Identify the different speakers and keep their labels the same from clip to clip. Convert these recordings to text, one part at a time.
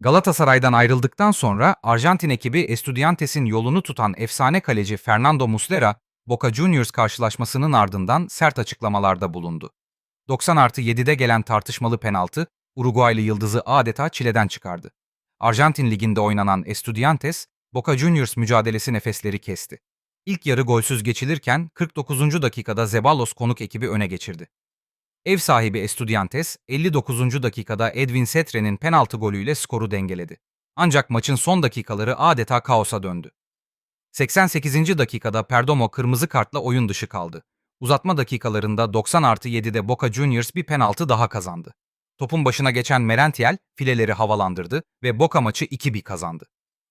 Speaker 1: Galatasaray'dan ayrıldıktan sonra Arjantin ekibi Estudiantes'in yolunu tutan efsane kaleci Fernando Muslera, Boca Juniors karşılaşmasının ardından sert açıklamalarda bulundu. 90 artı 7'de gelen tartışmalı penaltı, Uruguaylı yıldızı adeta çileden çıkardı. Arjantin Ligi'nde oynanan Estudiantes, Boca Juniors mücadelesi nefesleri kesti. İlk yarı golsüz geçilirken 49. dakikada Zeballos konuk ekibi öne geçirdi. Ev sahibi Estudiantes, 59. dakikada Edwin Setre'nin penaltı golüyle skoru dengeledi. Ancak maçın son dakikaları adeta kaosa döndü. 88. dakikada Perdomo kırmızı kartla oyun dışı kaldı. Uzatma dakikalarında 90 artı 7'de Boca Juniors bir penaltı daha kazandı. Topun başına geçen Merentiel fileleri havalandırdı ve Boca maçı 2-1 kazandı.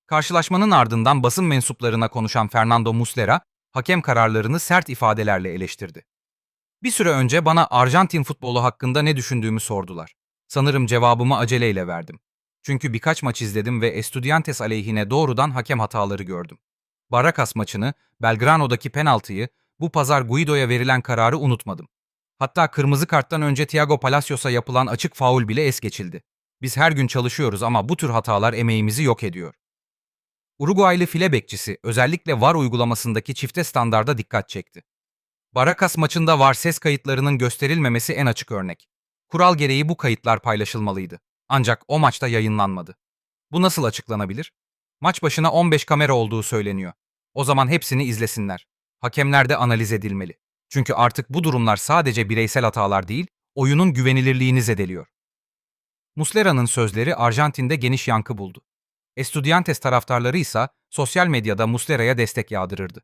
Speaker 1: Karşılaşmanın ardından basın mensuplarına konuşan Fernando Muslera, hakem kararlarını sert ifadelerle eleştirdi. Bir süre önce bana Arjantin futbolu hakkında ne düşündüğümü sordular. Sanırım cevabımı aceleyle verdim. Çünkü birkaç maç izledim ve Estudiantes aleyhine doğrudan hakem hataları gördüm. Baracas maçını, Belgrano'daki penaltıyı, bu pazar Guido'ya verilen kararı unutmadım. Hatta kırmızı karttan önce Thiago Palacios'a yapılan açık faul bile es geçildi. Biz her gün çalışıyoruz ama bu tür hatalar emeğimizi yok ediyor. Uruguaylı file bekçisi özellikle VAR uygulamasındaki çifte standarda dikkat çekti. Baracas maçında VAR ses kayıtlarının gösterilmemesi en açık örnek. Kural gereği bu kayıtlar paylaşılmalıydı. Ancak o maçta yayınlanmadı. Bu nasıl açıklanabilir? Maç başına 15 kamera olduğu söyleniyor. O zaman hepsini izlesinler. Hakemler de analiz edilmeli. Çünkü artık bu durumlar sadece bireysel hatalar değil, oyunun güvenilirliğini zedeliyor. Muslera'nın sözleri Arjantin'de geniş yankı buldu. Estudiantes taraftarları ise sosyal medyada Muslera'ya destek yağdırırdı.